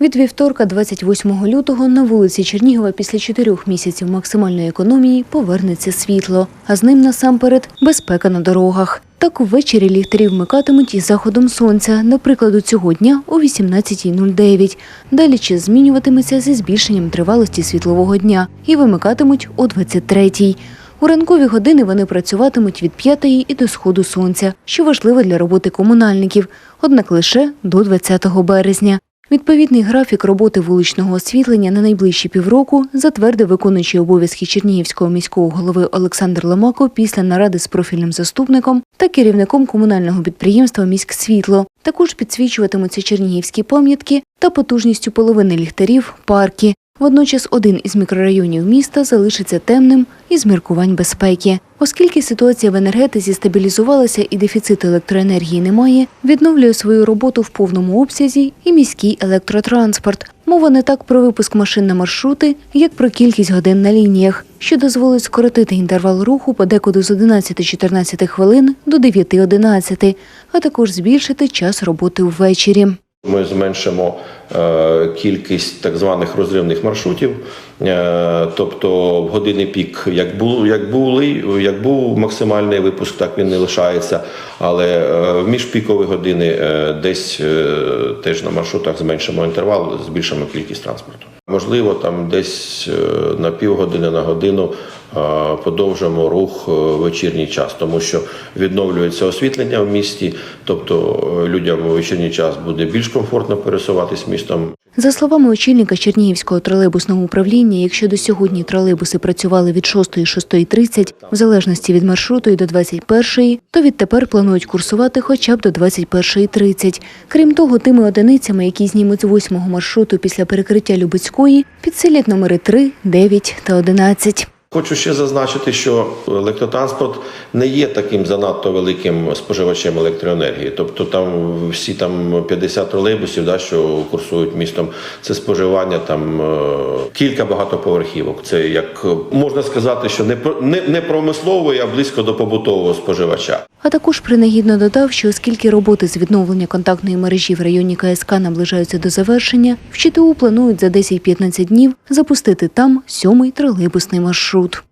Від вівторка, 28 лютого, на вулиці Чернігова після чотирьох місяців максимальної економії повернеться світло, а з ним насамперед безпека на дорогах. Так ввечері ліхтарі вмикатимуть із заходом сонця, наприклад, цього дня о 18.09. Далі час змінюватиметься зі збільшенням тривалості світлового дня і вимикатимуть о 23.00. У ранкові години вони працюватимуть від 5 і до сходу сонця, що важливо для роботи комунальників, однак лише до 20 березня. Відповідний графік роботи вуличного освітлення на найближчі півроку затвердив виконуючий обов'язки Чернігівського міського голови Олександр Ломако після наради з профільним заступником та керівником комунального підприємства «Міськсвітло». Також підсвічуватимуться чернігівські пам'ятки та потужністю половини ліхтарів парки. Водночас один із мікрорайонів міста залишиться темним із міркувань безпеки. Оскільки ситуація в енергетиці стабілізувалася і дефіциту електроенергії немає, відновлює свою роботу в повному обсязі і міський електротранспорт. Мова не так про випуск машин на маршрути, як про кількість годин на лініях, що дозволить скоротити інтервал руху подекуди з 11-14 хвилин до 9-11, а також збільшити час роботи ввечері. Ми зменшимо е, кількість так званих розривних маршрутів, Е, тобто в години пік, як був, як були, як був максимальний випуск, так він не лишається. Але е, в міжпікові години десь теж на маршрутах зменшимо інтервал, збільшимо кількість транспорту. Можливо, там десь на півгодини на годину подовжимо рух е, вечірній час, тому що відновлюється освітлення в місті, тобто е, людям у вечірній час буде більш комфортно пересуватись містом. За словами очільника Чернігівського тролейбусного управління, якщо до сьогодні тролейбуси працювали від 6 6.30, в залежності від маршруту і до 21 то відтепер планують курсувати хоча б до 21.30. Крім того, тими одиницями, які знімуть з 8 маршруту після перекриття Любицької, підсилять номери 3, 9 та 11. Хочу ще зазначити, що електротранспорт не є таким занадто великим споживачем електроенергії. Тобто там всі там 50 тролейбусів, да, що курсують містом, це споживання там е, кілька багатоповерхівок. Це як е, можна сказати, що не не, не промисловий, а близько до побутового споживача. А також принагідно додав, що оскільки роботи з відновлення контактної мережі в районі КСК наближаються до завершення, в ЧТУ планують за 10-15 днів запустити там сьомий тролейбусний маршрут.